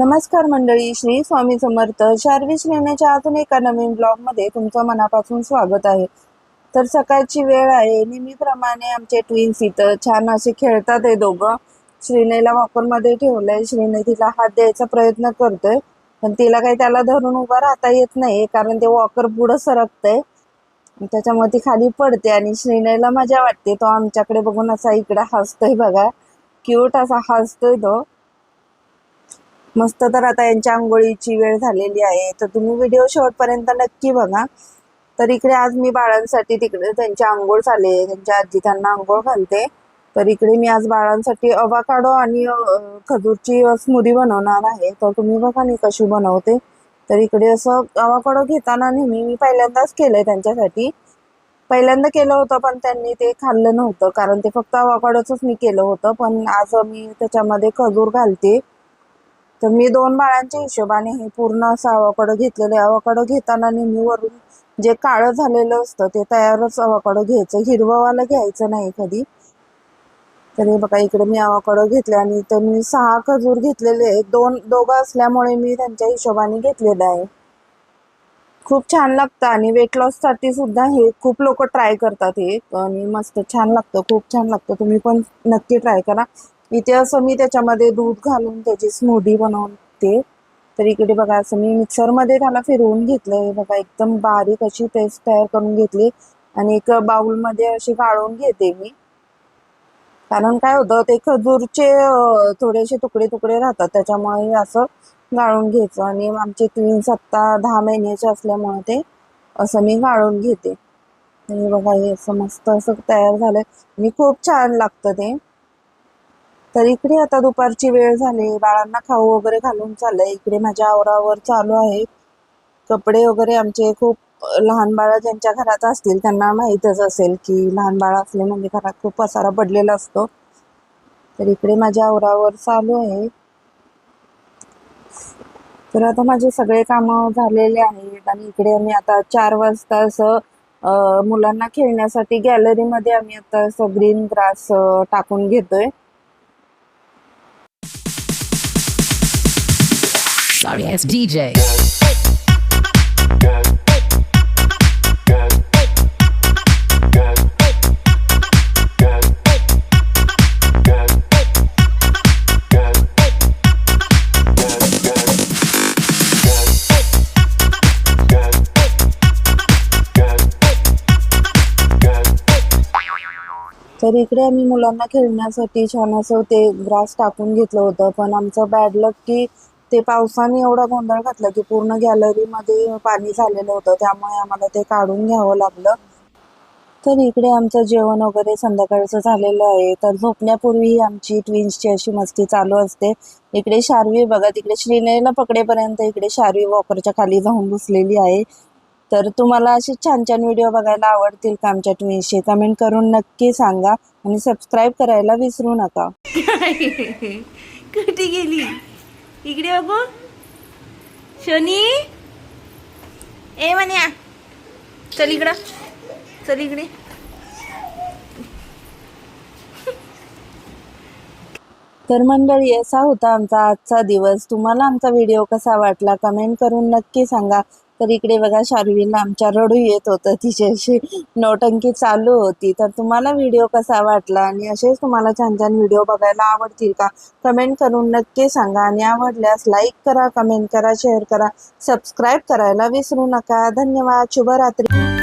नमस्कार मंडळी श्री स्वामी समर्थ. शार्वी श्रेण्याच्या अजून एका नवीन ब्लॉगमध्ये तुमचं मनापासून स्वागत आहे. तर सकाळची वेळ आहे. नेहमीप्रमाणे आमचे ट्विन्स इथं छान असे खेळतात हे दोघं. श्रीनेला वॉकरमध्ये ठेवलंय. श्रीने तिला हात द्यायचा प्रयत्न करतोय. पण तिला काही त्याला धरून उभा राहता येत नाही कारण ते वॉकर पुढं सरकतंय. त्याच्यामुळे ती खाली पडते आणि श्रीनेला मजा वाटते. तो आमच्याकडे बघून असा इकडे हसतोय बघा. क्यूट असा हसतोय तो. मस्त तर आता यांच्या आंघोळीची वेळ झालेली आहे. तर तुम्ही व्हिडिओ शेवटपर्यंत नक्की बघा. तर इकडे आज मी बाळांसाठी तिकडे त्यांची आंघोळ झाले. आहे त्यांच्या आजी त्यांना आंघोळ घालते. तर इकडे मी आज बाळांसाठी अवाकाडो आणि खजूरची स्मूदी बनवणार आहे. तर तुम्ही बघा मी कशी बनवते. तर इकडे असं अवाकाडो घेताना नेहमी मी पहिल्यांदाच केलंय त्यांच्यासाठी. पहिल्यांदा केलं होतं पण त्यांनी ते खाल्लं नव्हतं. कारण ते फक्त अवाकाडोच मी केलं होतं. पण आज मी त्याच्यामध्ये खजूर घालते. तर मी दोन बाळांच्या हिशोबाने हे पूर्ण असं अवाकडं घेतलेले अवाकडं घेताना नेहमी वरून जे काळं झालेलं असतं ते तयारच अवाकडं घ्यायचं. हिरवंवालं घ्यायचं नाही कधी. तर हे बघा इकडे मी अवाकडं घेतले आणि इथं मी सहा खजूर घेतलेले आहेत. दोन दोघं असल्यामुळे मी त्यांच्या हिशोबाने घेतलेलं आहे. खूप छान लागतं आणि वेट लॉससाठी सुद्धा हे खूप लोक ट्राय करतात हे. आणि मस्त छान लागतं खूप छान लागतं. तुम्ही पण नक्की ट्राय करा. इथे असं मी त्याच्यामध्ये दूध घालून त्याची स्मूदी बनवते तर इकडे बघा असं मी मिक्सरमध्ये त्याला फिरवून घेतलंय. बघा एकदम बारीक अशी पेस्ट तयार करून घेतली. आणि एक बाउलमध्ये अशी गाळून घेते मी. कारण काय होतं ते खजूरचे थोडेसे तुकडे तुकडे राहतात. त्याच्यामुळे असं गाळून घ्यायचं. आणि आमचे तीन सत्ता दहा महिन्याचे असल्यामुळे ते असं मी गाळून घेते. आणि बघा हे असं मस्त असं तयार झालंय. आणि खूप छान लागतं ते. तर इकडे आता दुपारची वेळ झाली. बाळांना खाऊ वगैरे घालून चाललंय इकडे माझ्या आवरावर चालू आहे. कपडे वगैरे आमचे खूप लहान बाळा ज्यांच्या घरात असतील त्यांना माहीतच असेल की लहान बाळ असले म्हणजे घरात खूप पसारा पडलेला असतो. तर इकडे माझ्या आवरावर चालू आहे. तर आता माझे सगळे कामं झालेले आहेत आणि इकडे आम्ही आता चार वाजता असं मुलांना खेळण्यासाठी गॅलरीमध्ये आम्ही आता असं ग्रीन ग्रास टाकून घेतोय. Sorry ass DJ. तर इकडे आम्ही मुलांना खेळण्यासाठी छान असं ते ग्रास टाकून घेतलं होतं पण आमचं बॅड लक की ते पावसाने एवढा गोंधळ घातला की पूर्ण गॅलरीमध्ये पाणी झालेलं होतं. त्यामुळे आम्हाला ते काढून घ्यावं लागलं. तर इकडे आमचं जेवण वगैरे संध्याकाळचं झालेलं आहे. तर झोपण्यापूर्वी आमची ट्विन्सची अशी मस्ती चालू असते. इकडे शार्वी बघा तिकडे श्रीनेला पकडेपर्यंत इकडे शार्वी वॉकरच्या खाली जाऊन बसलेली आहे. तर तुम्हाला असे छान छान व्हिडिओ बघायला आवडतील का आमच्या ट्विन्सचे कमेंट करून नक्की सांगा. आणि सबस्क्राईब करायला विसरू नका. कुठे गेली? इकडे बघू. शनी. ए म्हण्या चल इकडं. चल इकडे. तर मंडळी असा होता आमचा आजचा दिवस. तुम्हाला आमचा व्हिडिओ कसा वाटला? कमेंट करून नक्की सांगा. तर इकडे बघा शार्वीला आमच्या रडू येत होतं. तिच्याशी नौटंकी चालू होती. तर तुम्हाला व्हिडिओ कसा वाटला? आणि असेच तुम्हाला छान छान व्हिडिओ बघायला आवडतील का? कमेंट करून नक्की सांगा. आणि आवडल्यास लाईक करा कमेंट करा शेअर करा. सबस्क्राईब करायला विसरू नका. धन्यवाद. शुभरात्री.